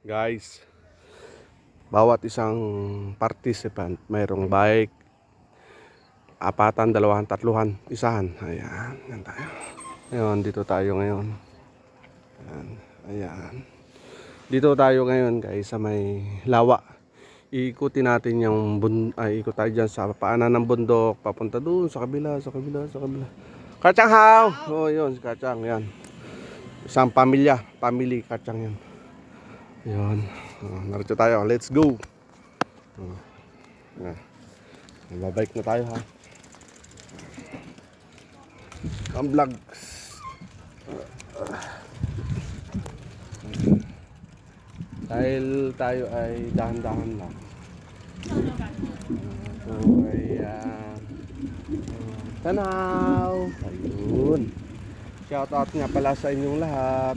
Guys, bawat isang participant mayroong bike, apatan, dalawahan, tatluhan, isahan. Ayan, yan tayo. Ngayon, dito tayo ngayon. Ayan, ayan. Dito tayo ngayon guys sa may lawa. Iikutin natin yung ay ikot tayo dyan sa paanan ng bundok papunta doon sa kabila, sa kabila, sa kabila. Kachang how! Oh, yun, si Kachang, yan. Isang pamilya, family Kachang yan. Yun. Oh, narito tayo. Let's go. Oh. Yan. Mababike na tayo ha. Ang vlogs. Dahil tayo ay dahan-dahan lang. So, ayan. Oh, Tanaw! Ayun. Shout out nga pala sa inyong lahat.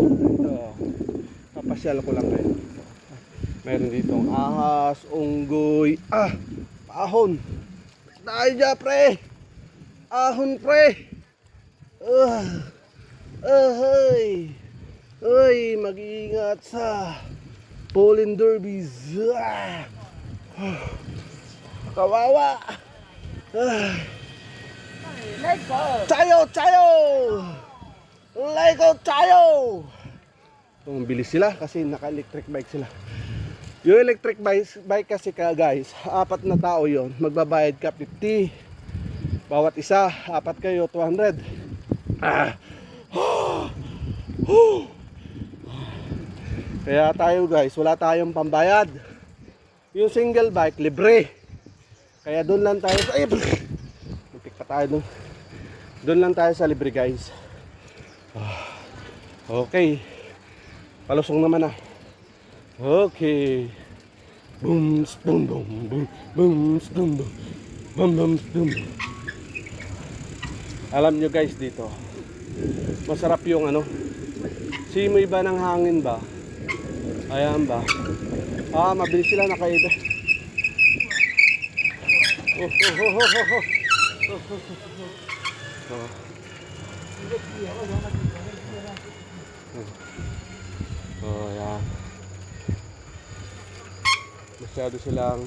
Ito. Papasyal ko lang kayo. Meron ditong ahas, unggoy, ah, ahon. Tayo dyan, pre. Ahon, pre. Ah, ahay. Ay, mag-iingat sa pollen derbies. Ah. Kawawa. Ah. Tayo, tayo! Lego tayo! Ang bilis sila kasi naka-electric bike sila. Yung electric bike, bike kasi ka guys, apat na tao yon magbabayad ka 50. Bawat isa, apat kayo, 200. Ah. Kaya tayo guys, wala tayong pambayad. Yung single bike, libre. Kaya doon lang tayo sa... Ay, pa tayo doon. Doon lang tayo sa libre guys. Okay. Palusong naman ah. Okay. Boom, boom, boom, boom, boom, boom, boom, boom, boom, boom. Alam nyo guys dito, masarap yung ano, simoy ba ng hangin ba? Ayan ba? Ah, mabilis sila nakaiba. Oh, oh, oh, oh, oh, oh. Oh. Oh, yan. Masyado silang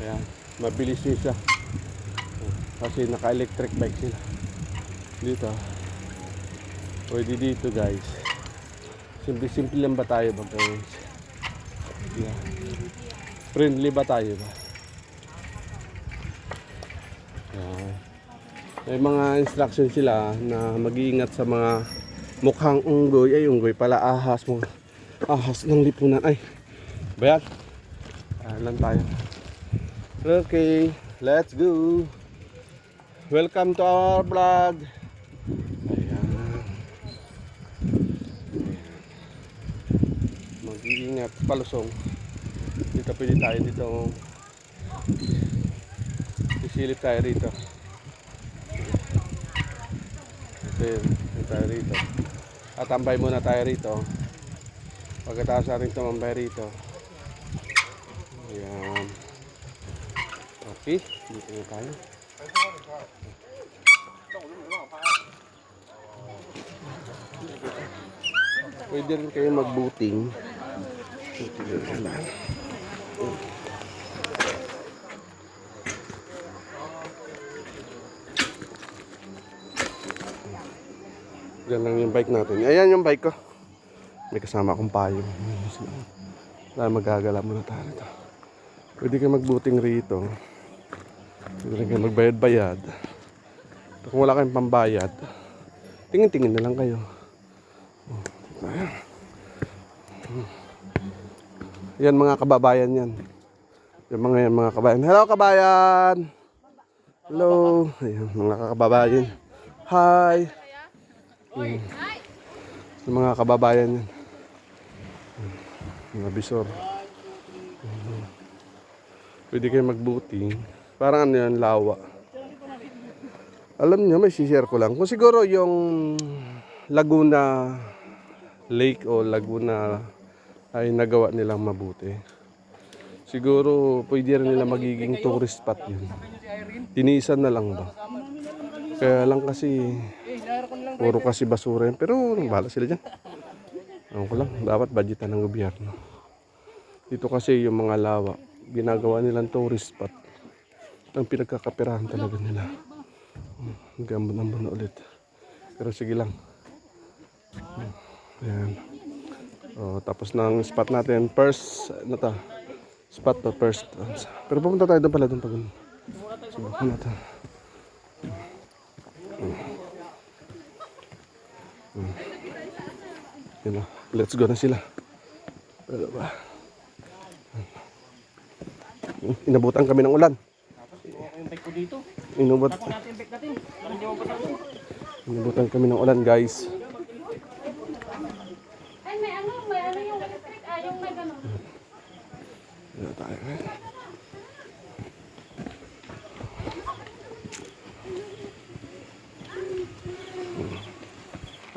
ayan, mabilis siya. Oh, Kasi naka-electric bike sila. Dito. Pwede dito guys. Simple-simple lang ba tayo ba guys? Yeah. Friendly ba tayo ba? Yeah. May mga instruction sila na mag-iingat sa mga mukhang unggoy. Ay, unggoy pala. Ahas mo. Ahas ng lipunan. Ay, bayan. Ah, lang tayo. Okay, let's go. Welcome to our vlog. Ayan. Mag-iingat. Palusong. Dito pwede tayo dito. Isilip tayo rito. Ito yun. Ito tayo rito. At tambay muna tayo rito. Pagkatapos natin tumambay rito. Ayan. Okay. Dito na tayo. Pwede rin kayo mag-booting. Yan lang yung bike natin. Ayan yung bike ko. May kasama akong payong. Dahil magagala muna tayo rito. Pwede kayo magbuting rito. Pwede kayo magbayad-bayad. Kung wala kayong pambayad, tingin-tingin na lang kayo. Ayan. Yan mga kababayan yan. Yung mga yan mga kabayan. Hello kabayan! Hello! Ayan mga kababayan. Hi! Yung, yung mga kababayan yan. Mga bisor. Pwede kayo magbuting. Parang ano yan, lawa. Alam niyo, may share ko lang. Kung siguro yung Laguna Lake o Laguna ay nagawa nilang mabuti. Siguro pwede rin nila magiging tourist spot yun. Tinisan na lang ba? Kaya lang kasi puro kasi basura yun. Pero bahala sila dyan. Ewan ko lang, dapat budgetan ng gobyerno. Dito kasi yung mga lawa, ginagawa nilang tourist spot. Ang pinagkakapirahan talaga nila. Hmm, Hanggang bunan ulit. Pero sige lang. Hmm, Ayan. Oh, tapos ng spot natin, first, ano to? Spot to first. Pero pupunta tayo doon pala doon pag Subukan natin. Hmm. Hmm. Yun na. Let's go na sila. Ano ba? Inabutan kami ng ulan. Ito. inabutan kami ng ulan, guys. Ay, may ano, may ano yung electric, ah, yung may gano'n. Dito tayo. eh.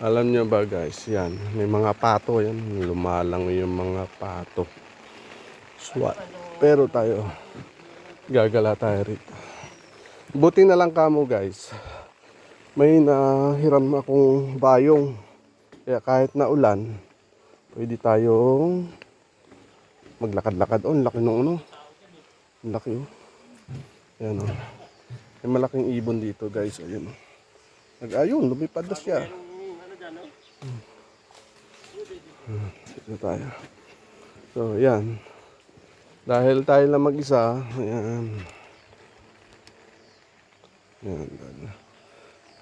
Alam nyo ba guys, yan, may mga pato yan, lumalang yung mga pato. Swat. Pero tayo, gagala tayo rito. Buti na lang kamo guys, may nahiram akong bayong. Kaya kahit na ulan, pwede tayong maglakad-lakad. Oh, laki nung ano. Laki oh. Ayan oh. May malaking ibon dito guys. Ayan oh. Nag-ayun, lumipad na siya. Dito tayo. So, yan. Dahil tayo lang mag-isa, ayan. Yan, dahil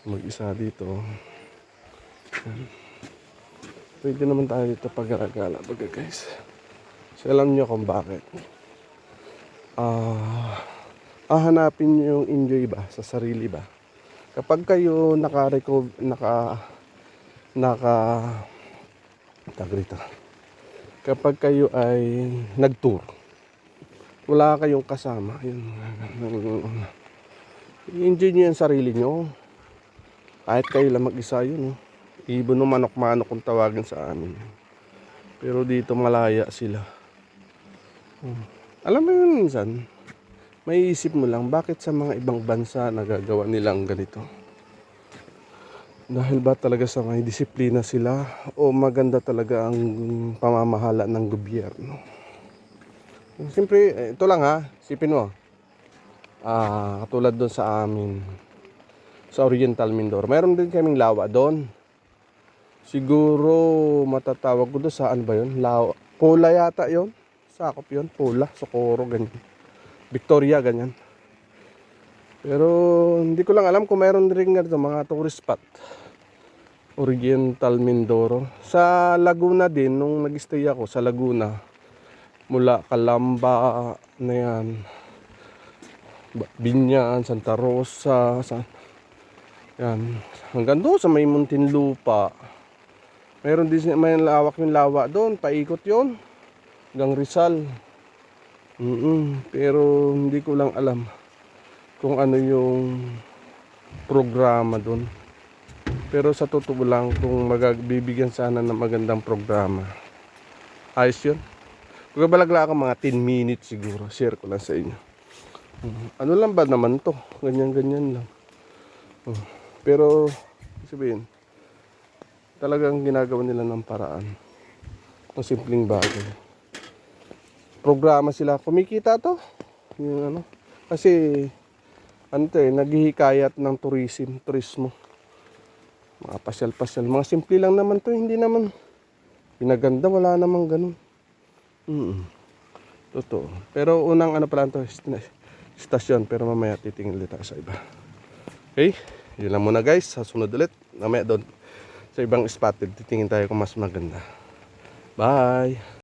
mag-isa dito. Ayan. Pwede naman tayo dito pag-gala baga guys. So, alam nyo kung bakit. Ah, hahanapin nyo yung enjoy ba sa sarili ba? Kapag kayo naka-recover, naka, naka, tag rito. Kapag kayo ay nag-tour, wala kayong kasama, yun, i-enjoy nyo yung sarili nyo. Kahit kayo lang mag-isa yun, oh. Ibon no manok-manok kung tawagin sa amin. Pero dito malaya sila. Hmm. Alam mo yun minsan, may isip mo lang, bakit sa mga ibang bansa nagagawa nilang ganito? Dahil ba talaga sa may disiplina sila o maganda talaga ang pamamahala ng gobyerno? Siyempre, ito lang ha, sipin mo. Ah, katulad doon sa amin, sa Oriental Mindoro. Meron din kaming lawa doon. Siguro matatawag ko doon sa ano ba yun? Lawa. Pula yata yon Sakop yon Pula, Socorro, ganyan. Victoria, ganyan. Pero hindi ko lang alam kung mayroon rin nga dito mga tourist spot. Oriental Mindoro. Sa Laguna din, nung nag-stay ako sa Laguna, mula Calamba na yan, Binyan, Santa Rosa, sa, yan, hanggang doon sa may Muntinlupa. Meron din may lawak yung lawa doon, paikot yon hanggang Rizal. Mm pero hindi ko lang alam kung ano yung programa doon. Pero sa totoo lang, kung magbibigyan sana ng magandang programa, ayos yun. Kung balagla ako mga 10 minutes siguro, share ko lang sa inyo. Mm, Ano lang ba naman to? Ganyan-ganyan lang. Oh, Pero, sabihin, talagang ginagawa nila ng paraan. Ang simpleng bagay. Programa sila. Kumikita to. Yung ano. Kasi, ano to eh, naghihikayat ng tourism, turismo. Mga pasyal-pasyal. Mga simple lang naman to. Hindi naman pinaganda. Wala namang ganun. Mm Totoo. Pero unang ano pala to, stasyon. Pero mamaya titingin ulit ako sa iba. Okay? Yun lang muna guys. Sa sunod ulit. Mamaya doon sa ibang spotted. Titingin tayo kung mas maganda. Bye!